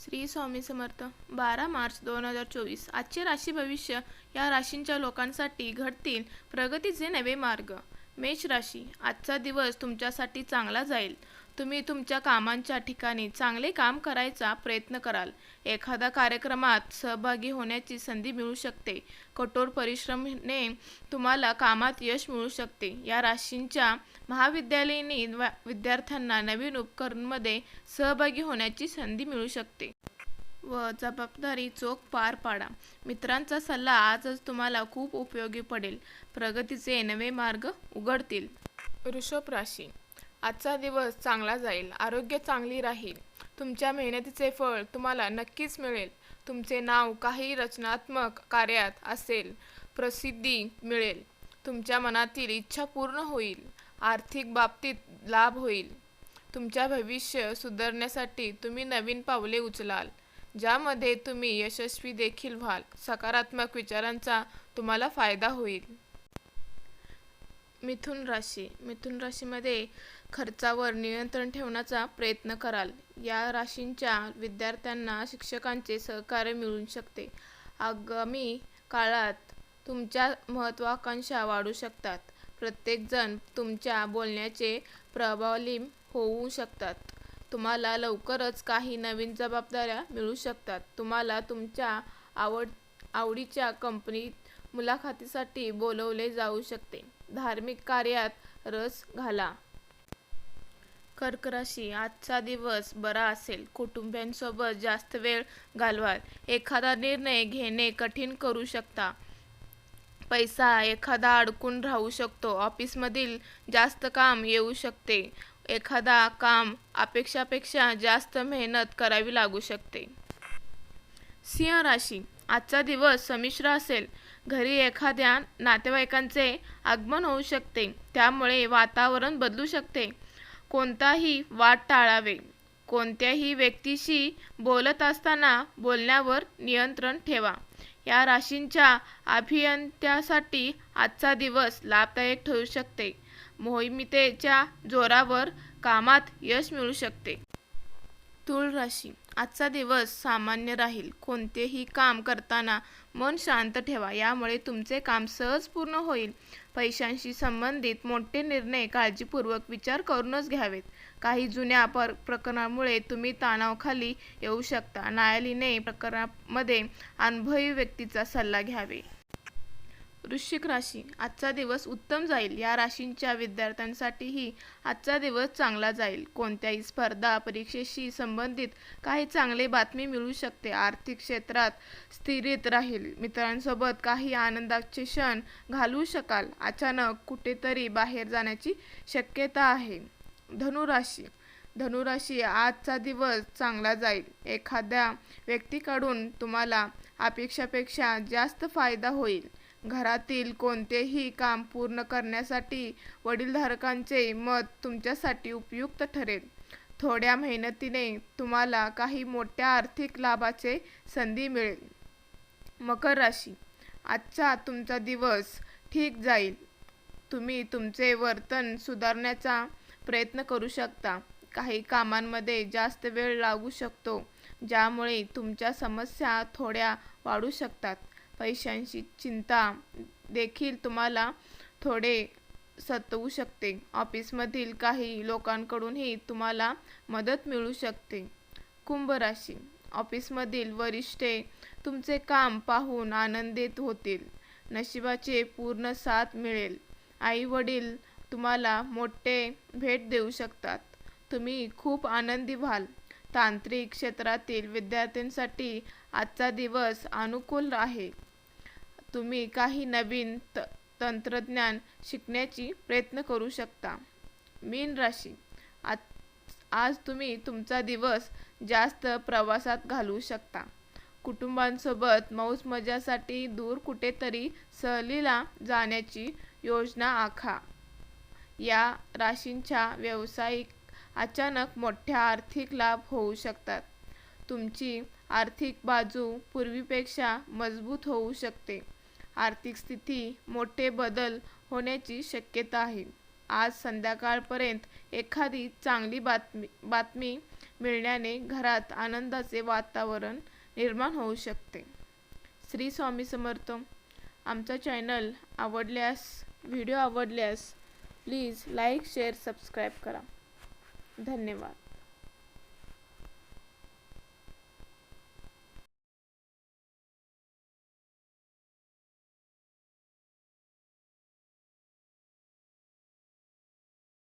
श्री स्वामी समर्थ बारा मार्च दोन हजार चोवीस. आजचे राशी भविष्य या राशींच्या लोकांसाठी घडतील प्रगतीचे नवे मार्ग. मेष राशी आजचा दिवस तुमच्यासाठी चांगला जाईल. तुम्ही तुमच्या कामांच्या ठिकाणी चांगले काम करायचा प्रयत्न कराल. एखाद्या कार्यक्रमात सहभागी होण्याची संधी मिळू शकते. कठोर परिश्रमने तुम्हाला कामात यश मिळू शकते. या राशींच्या महाविद्यालयीन विद्यार्थ्यांना नवीन उपकरणमध्ये सहभागी होण्याची संधी मिळू शकते. व जबाबदारी चोख पार पाडा. मित्रांचा सल्ला आजच तुम्हाला खूप उपयोगी पडेल. प्रगतीचे नवे मार्ग उघडतील. वृषभ राशी. आजचा दिवस चांगला जाईल आरोग्य चांगली राहील. तुमच्या मेहनतीचे फळ तुम्हाला नक्कीच मिळेल. तुमचे नाव काही रचनात्मक कार्यात असेल प्रसिद्धी मिळेल. तुमच्या मनातील इच्छा पूर्ण होईल आर्थिक बाबतीत लाभ होईल. तुमच्या भविष्य सुधारण्यासाठी तुम्ही नवीन पावले उचलाल ज्यामध्ये तुम्ही यशस्वी देखील व्हाल. सकारात्मक विचारांचा तुम्हाला फायदा होईल. मिथुन राशी. मिथुन राशीमध्ये खर्चावर नियंत्रण ठेवण्याचा प्रयत्न कराल. या राशींच्या विद्यार्थ्यांना शिक्षकांचे सहकार्य मिळू शकते. आगामी काळात तुमच्या महत्त्वाकांक्षा वाढू शकतात. प्रत्येकजण तुमच्या बोलण्याचे प्रभावली होऊ शकतात. तुम्हाला लवकरच काही नवीन जबाबदाऱ्या मिळू शकतात. तुम्हाला तुमच्या आवड आवडीच्या कंपनीत मुलाखतीसाठी बोलवले जाऊ शकते. धार्मिक कार्यात रस घाला. कर्कराशी आजचा दिवस बरा असेल. कुटुंबियांसोबत जास्त वेळ घालवाल. एखादा निर्णय घेणे कठीण करू शकता. पैसा एखादा अडकून राहू शकतो. ऑफिसमधील जास्त काम येऊ शकते. एखादा काम अपेक्षापेक्षा जास्त मेहनत करावी लागू शकते. सिंह राशी. आजचा दिवस संमिश्र असेल. घरी एखाद्या नातेवाईकांचे आगमन होऊ शकते. त्यामुळे वातावरण बदलू शकते. कोणताही वाद टाळावे. कोणत्याही व्यक्तीशी बोलत असताना बोलण्यावर नियंत्रण ठेवा. या राशींच्या अभियंत्यासाठी आजचा दिवस लाभदायक ठरू शकते. मोहिमेच्या जोरावर कामात यश मिळू शकते. तुळ राशी आजचा दिवस सामान्य राहील. कोणतेही काम करताना मन शांत ठेवा. यामुळे तुमचे काम सहज पूर्ण होईल. पैशांशी संबंधित मोठे निर्णय काळजीपूर्वक विचार करूनच घ्यावेत. काही जुन्या पर प्रकरणामुळे तुम्ही तणावाखाली येऊ शकता. न्यायालयीने प्रकरणामध्ये अनुभवी व्यक्तीचा सल्ला घ्यावे. वृश्चिक राशी. आजचा दिवस उत्तम जाईल. या राशींच्या विद्यार्थ्यांसाठीही आजचा दिवस चांगला जाईल. कोणत्याही स्पर्धा परीक्षेशी संबंधित काही चांगले बातमी मिळू शकते. आर्थिक क्षेत्रात स्थिरित राहील. मित्रांसोबत काही आनंदाचे क्षण घालवू शकाल. अचानक कुठेतरी बाहेर जाण्याची शक्यता आहे. धनुराशी. धनुराशी आजचा दिवस चांगला जाईल. एखाद्या व्यक्तीकडून तुम्हाला अपेक्षापेक्षा जास्त फायदा होईल. घरातील कोणतेही काम पूर्ण करण्यासाठी वडीलधारकांचे मत तुमच्यासाठी उपयुक्त ठरेल. थोड्या मेहनतीने तुम्हाला काही मोठ्या आर्थिक लाभाचे संधी मिळेल. मकर राशी. आजचा तुमचा दिवस ठीक जाईल. तुम्ही तुमचे वर्तन सुधारण्याचा प्रयत्न करू शकता. काही कामांमध्ये जास्त वेळ लागू शकतो ज्यामुळे तुमच्या समस्या थोड्या वाढू शकतात. पैशांची चिंता देखील तुम्हाला थोडे सतवू शकते. ऑफिसमधील काही लोकांकडूनही तुम्हाला मदत मिळू शकते. कुंभ राशी. ऑफिसमधील वरिष्ठे तुमचे काम पाहून आनंदित होतील. नशिबाचे पूर्ण साथ मिळेल. आई वडील तुम्हाला मोठे भेट देऊ शकतात. तुम्ही खूप आनंदी व्हाल. तांत्रिक क्षेत्रातील विद्यार्थ्यांसाठी आजचा दिवस अनुकूल आहे. तुम्ही काही नवीन त तंत्रज्ञान शिकण्याची प्रयत्न करू शकता. मीन राशी. आज आज तुम्ही तुमचा दिवस जास्त प्रवासात घालवू शकता. कुटुंबांसोबत मौज मजासाठी दूर कुठेतरी सहलीला जाण्याची योजना आखा. या राशींच्या व्यावसायिक अचानक मोठ्या आर्थिक लाभ होऊ शकतात. तुमची आर्थिक बाजू पूर्वीपेक्षा मजबूत होऊ शकते. आर्थिक स्थिती मोठे बदल होण्याची शक्यता आहे. आज संध्याकाळपर्यंत एखादी चांगली बातमी बातमी मिळण्याने घरात आनंदाचे वातावरण निर्माण होऊ शकते. श्री स्वामी समर्थ आमचा चॅनल आवडल्यास व्हिडिओ आवडल्यास प्लीज लाईक शेअर सबस्क्राईब करा. धन्यवाद.